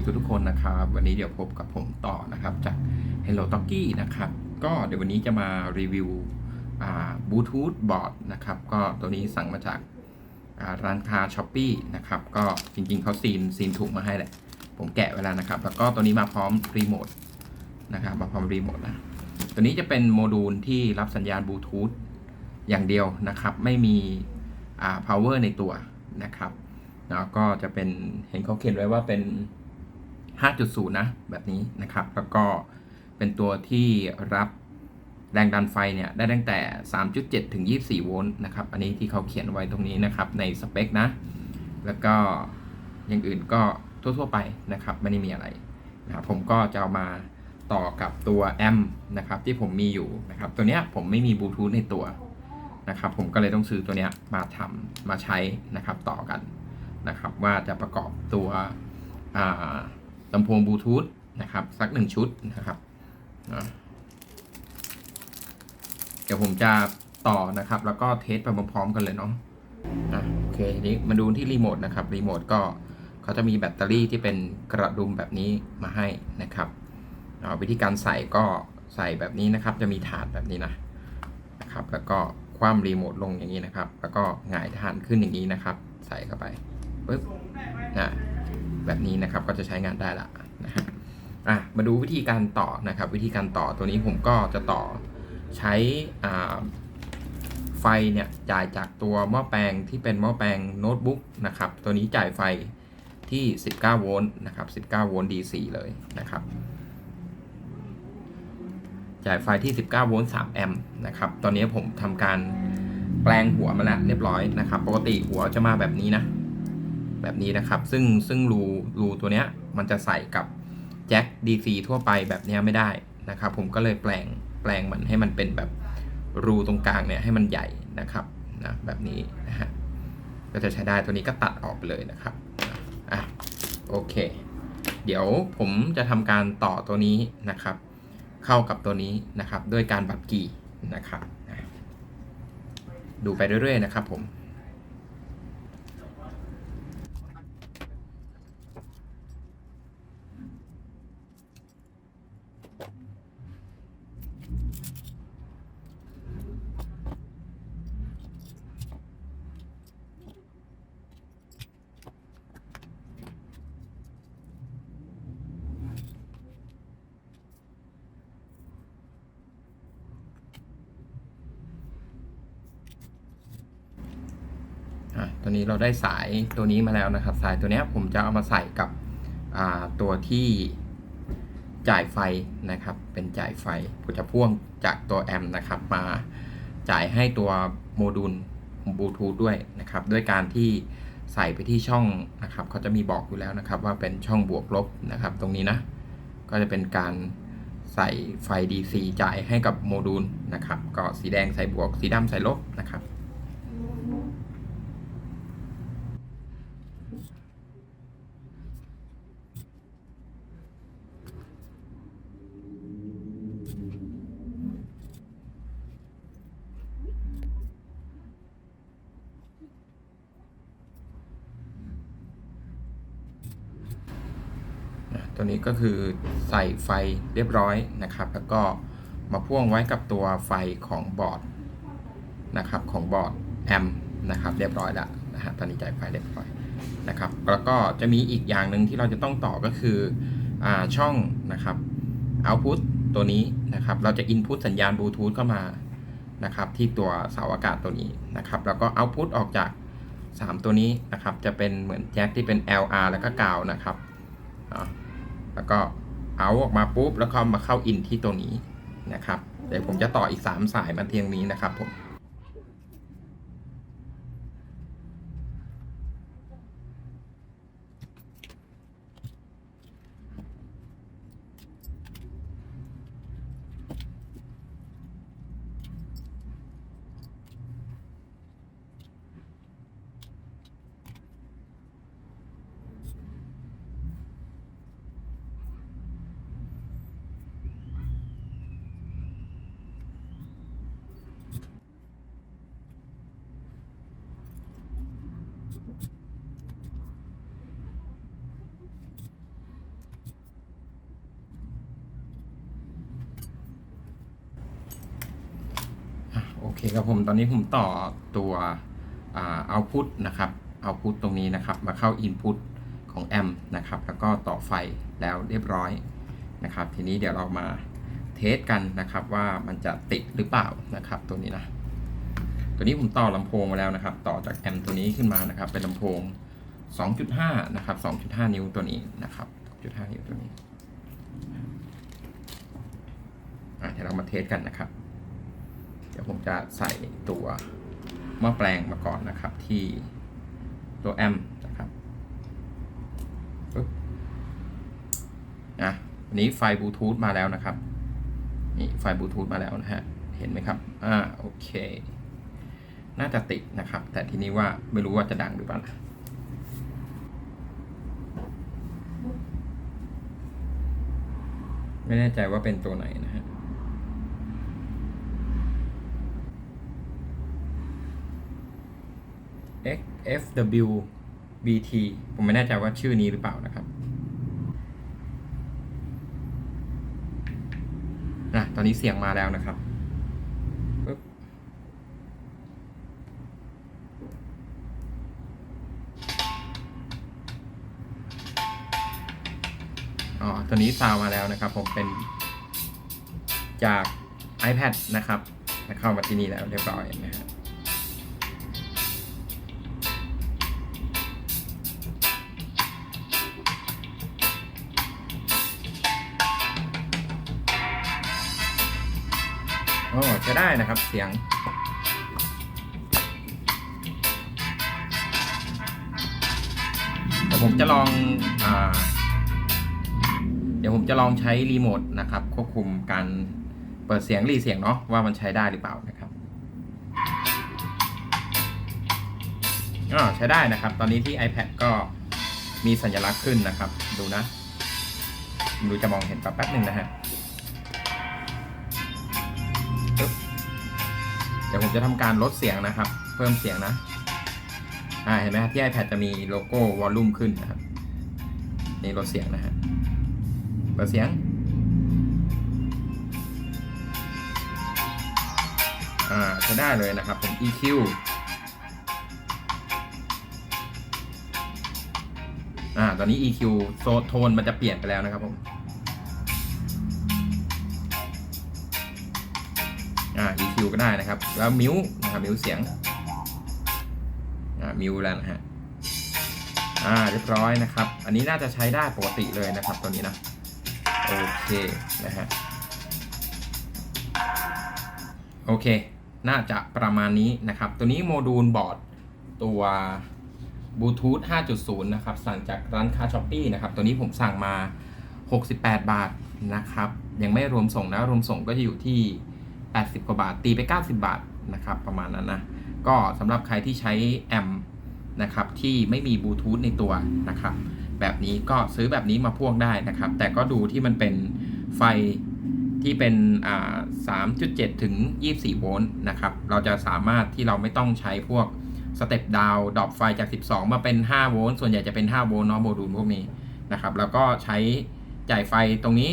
วัสดีทุกๆคนนะครับ วันนี้เดี๋ยวพบกับผมต่อนะครับ จาก Hello t a l k i นะครับ ก็เดี๋ยววันนี้จะมารีวิวบลูทูธบอร์ดนะครับ ก็ตัวนี้สั่งมาจาการ้านค้า s h อ p e e นะครับ ก็จริงๆเขาซีนซีนถุงมาให้แหละ ผมแกะไว้แล้วนะครับ แล้วก็ตัวนี้มาพร้อมรีโมทนะครับ มาพร้อมรีโมทนะ ตัวนี้จะเป็นโมดูลที่รับสัญญาณบลูทูธอย่างเดียวนะครับ ไม่มีอ่า power ในตัวนะครับแล้วก็จะเป็นเห็นเขาเขียนไว้ว่าเป็น 5.0 นะ แบบนี้นะครับ แล้วก็เป็นตัวที่รับแรงดันไฟเนี่ยได้ตั้งแต่ 3.7 ถึง 24 โวลต์นะครับ อันนี้ที่เขาเขียนไว้ตรงนี้นะครับในสเปคนะ แล้วก็อย่างอื่นก็ทั่วๆไปนะครับ ไม่ได้มีอะไรนะครับผมก็จะเอามาต่อกับตัวแอมป์นะครับที่ผมมีอยู่นะครับ ตัวเนี้ยผมไม่มีบลูทูธในตัวนะครับ ผมก็เลยต้องซื้อตัวเนี้ยมาทำมาใช้นะครับต่อกันนะครับ ว่าจะประกอบตัวอ่า ลำโพงบลูทูธนะครับสักหนึ่งชุดนะครับเดี๋ยวผมจะต่อนะครับ แล้วก็เทสไปพร้อมๆกันเลยเนาะอะโอเคทีนี้มาดูที่รีโมทนะครับรีโมทก็เขาจะมีแบตเตอรี่ที่เป็นกระดุมแบบนี้มาให้นะครับวิธีการใส่ก็ใส่แบบนี้นะครับ จะมีถาดแบบนี้นะนะครับ แล้วก็คว่ำรีโมทลงอย่างนี้นะครับ แล้วก็หงายฐานขึ้นอย่างนี้นะครับ ใส่เข้าไปปึ๊บนะ แบบนี้นะครับ ก็จะใช้งานได้ละนะฮะอะมาดูวิธีการต่อนะครับ วิธีการต่อตัวนี้ผมก็จะต่อใช้อ่าไฟเนี่ยจ่ายจากตัวหม้อแปลงที่เป็นหม้อแปลงโน้ตบุ๊กนะครับ ตัวนี้จ่ายไฟที่ 19 โวลต์นะครับ 19 โวลต์ DC เลยนะครับ จ่ายไฟที่ 19 โวลต์ 3 แอมป์นะครับ ตอนนี้ผมทำการแปลงหัวมาแล้วเรียบร้อยนะครับ ปกติหัวจะมาแบบนี้นะ แบบนี้นะครับ ซึ่งซึ่งรูรูตัวเนี้ยมันจะใส่กับแจ็ค DC ทั่วไปแบบเนี้ยไม่ได้นะครับ ผมก็เลยแปลงแปลงมันให้มันเป็นแบบรูตรงกลางเนี่ยให้มันใหญ่นะครับนะแบบนี้นะฮะก็จะใช้ได้ตัวนี้ก็ตัดออกไปเลยนะครับอะโอเค เดี๋ยวผมจะทำการต่อตัวนี้นะครับ เข้ากับตัวนี้นะครับ ด้วยการบัดกี่นะครับดูไปเรื่อยๆนะครับผม อะตอนนี้เราได้สายตัวนี้มาแล้วนะครับ สายตัวนี้ผมจะเอามาใส่กับตัวที่จ่ายไฟนะครับ เป็นจ่ายไฟผมจะพ่วงจากตัวแอมป์นะครับ มาจ่ายให้ตัวโมดูลบลูทูธด้วยนะครับ ด้วยการที่ใส่ไปที่ช่องนะครับเขาจะมีบอกอยู่แล้วนะครับ ว่าเป็นช่องบวกลบนะครับ ตรงนี้นะ ก็จะเป็นการใส่ไฟ DC จ่ายให้กับโมดูลนะครับ ก็สีแดงใส่บวก สีดำใส่ลบนะครับ นะ ตัวนี้ก็คือใส่ไฟเรียบร้อยนะครับ แล้วก็มาพ่วงไว้กับตัวไฟของบอร์ดนะครับของบอร์ดแอมนะครับเรียบร้อยแล้วนะฮะตอนนี้จ่ายไฟเรียบร้อยนะครับแล้วก็จะมีอีกอย่างหนึ่งที่เราจะต้องต่อก็คืออาช่องนะครับ output ตัวนี้นะครับเราจะ input สัญญาณบลูทูธเข้ามานะครับที่ตัวเสาอากาศตัวนี้นะครับแล้วก็ output ออกจาก 3 ตัวนี้นะครับจะเป็นเหมือนแจ็คที่เป็น LR แล้วก็กาวนะครับอ่า แล้วก็เอาออกมาปุ๊บ แล้วก็มาเข้าอินที่ตัวนี้นะครับ เดี๋ยวผมจะต่ออีก 3 สายมาเทียงนี้นะครับผม อ เคครับผมตอนนี้ผมต่อตัวเอา output นะครับ output ตรงนี้นะครับ มาเข้า input ของแอมนะครับ แล้วก็ต่อไฟแล้วเรียบร้อยนะครับ ทีนี้เดี๋ยวเรามาเทสกันนะครับว่ามันจะติดหรือเปล่านะครับ ตัวนี้นะตัวนี้ผมต่อลำโพงมาแล้วนะครับ ต่อจากแอมตัวนี้ขึ้นมานะครับ เป็นลำโพง 2.5 นะครับ 2.5 นิ้วตัวนี้นะครับ 2.5 นิ้วตัวนี้อะเดี๋ยวเรามาเทสกันนะครับ ดี๋ยวผมจะใส่ตัวหม้อแปลงมาก่อนนะครับที่ตัวแอมนะครับนะวันนี้ไฟบลูทูธมาแล้วนะครับนี่ไฟบลูทูธมาแล้วนะฮะเห็นไหมครับอ่าโอเค น่าจะติดนะครับ แต่ทีนี้ว่าไม่รู้ว่าจะดังหรือเปล่าไม่แน่ใจว่าเป็นตัวไหนนะฮะ XFW BT ผมไม่แน่ใจว่าชื่อนี้หรือเปล่านะครับนะตอนนี้เสียงมาแล้วนะครับอ๋อตัวนี้ซาวมาแล้วนะครับผมเป็นจาก iPad นะครับเข้ามาที่นี่แล้วเรียบร้อยนะฮะ โอ้จะได้นะครับเสียง เดี๋ยวผมจะลองอเดี๋ยวผมจะลองใช้รีโมทนะครับควบคุมการเปิดเสียงรีเสียงเนาะว่ามันใช้ได้หรือเปล่านะครับอ๋อใช้ได้นะครับ ตอนนี้ที่ iPad ก็มีสัญลักษณ์ขึ้นนะครับ ดูนะ ดูจะมองเห็นแป๊บหนึ่งนะฮะ เดี๋ยวผมจะทำการลดเสียงนะครับ เพิ่มเสียงนะ อ่าเห็นไหมครับที่ iPad จะมีโลโก้วอลลุ่มขึ้นนะครับ นี่ลดเสียงนะฮะเปิดเสียง อ่าจะได้เลยนะครับผม EQ อ่า ตอนนี้ EQ โซโทนมันจะเปลี่ยนไปแล้วนะครับผม อ่า EQ ก็ได้นะครับ แล้วมิวนะครับมิวเสียงมิวแล้วนะฮะอ่าเรียบร้อยนะครับ อันนี้น่าจะใช้ได้ปกติเลยนะครับตัวนี้นะโอเคนะฮะโอเค น่าจะประมาณนี้นะครับ ตัวนี้โมดูลบอร์ดตัวบลูทูธ5.0 นะครับ สั่งจากร้านค้าช้อปปี้นะครับ ตัวนี้ผมสั่งมา 68 บาทนะครับ ยังไม่รวมส่งนะ รวมส่งก็จะอยู่ที่ 80 กว่าบาท ตีไป 90 บาทนะครับประมาณนั้นนะก็สำหรับใครที่ใช้แอมนะครับที่ไม่มีบลูทูธในตัวนะครับแบบนี้ก็ซื้อแบบนี้มาพ่วงได้นะครับ แต่ก็ดูที่มันเป็นไฟที่เป็นอ่า3.7ถึง24โวลต์นะครับ เราจะสามารถที่เราไม่ต้องใช้พวกสเต็ปดาวดรอปไฟจาก 12 มาเป็น 5 โวลต์ ส่วนใหญ่จะเป็น 5 โวลต์เนาะโมดูลพวกนี้นะครับ แล้วก็ใช้จ่ายไฟตรงนี้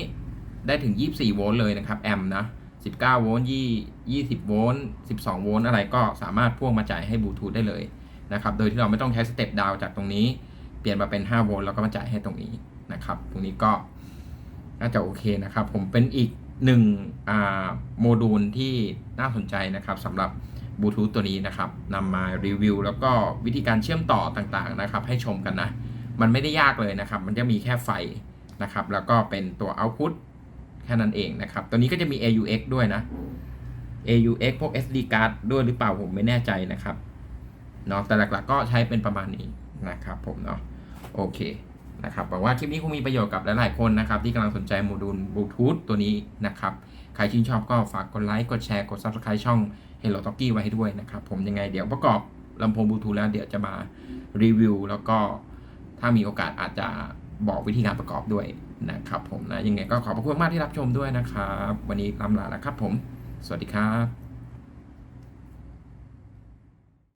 ได้ถึง 24 โวลต์เลยนะครับ แอมนะ 19 โวลต์ยี่20 โวลต์ 12 โวลต์อะไรก็สามารถพ่วงมาจ่ายให้บลูทูธได้เลยนะครับ โดยที่เราไม่ต้องใช้สเต็ปดาวจากตรงนี้ เปลี่ยนมาเป็น 5 โวลต์แล้วก็มาจ่ายให้ตรงนี้นะครับ ตรงนี้ก็น่าจะโอเคนะครับ ผมเป็นอีกหนึ่งโมดูลที่น่าสนใจนะครับสำหรับบลูทูธตัวนี้นะครับนำมารีวิว แล้วก็วิธีการเชื่อมต่อต่างๆนะครับ ให้ชมกันนะ มันไม่ได้ยากเลยนะครับ มันจะมีแค่ไฟนะครับ แล้วก็เป็นตัว output แค่นั้นเองนะครับ ตัวนี้ก็จะมี AUX ด้วยนะ AUX พวก SD card ด้วยหรือเปล่าผมไม่แน่ใจนะครับเนาะแต่หลักๆก็ใช้เป็นประมาณนี้นะครับผมเนาะโอเคนะครับหวังว่าคลิปนี้คงมีประโยชน์กับหลายๆคนนะครับ ที่กำลังสนใจโมดูลบลูทูธตัวนี้นะครับ ใครชื่นชอบก็ฝากกดไลค์กดแชร์กด Subscribe ช่อง Hello t a l k i ไว้ให้ด้วยนะครับ ผมยังไงเดี๋ยวประกอบลำโพงบลูทูธแล้วเดี๋ยวจะมารีวิวแล้วก็ถ้ามีโอกาสอาจจะบอกวิธีการประกอบด้วย นะครับผมนะยังไงก็ขอบพระคุณมากที่รับชมด้วยนะครับ วันนี้ลำลาแล้วครับผม สวัสดีครับ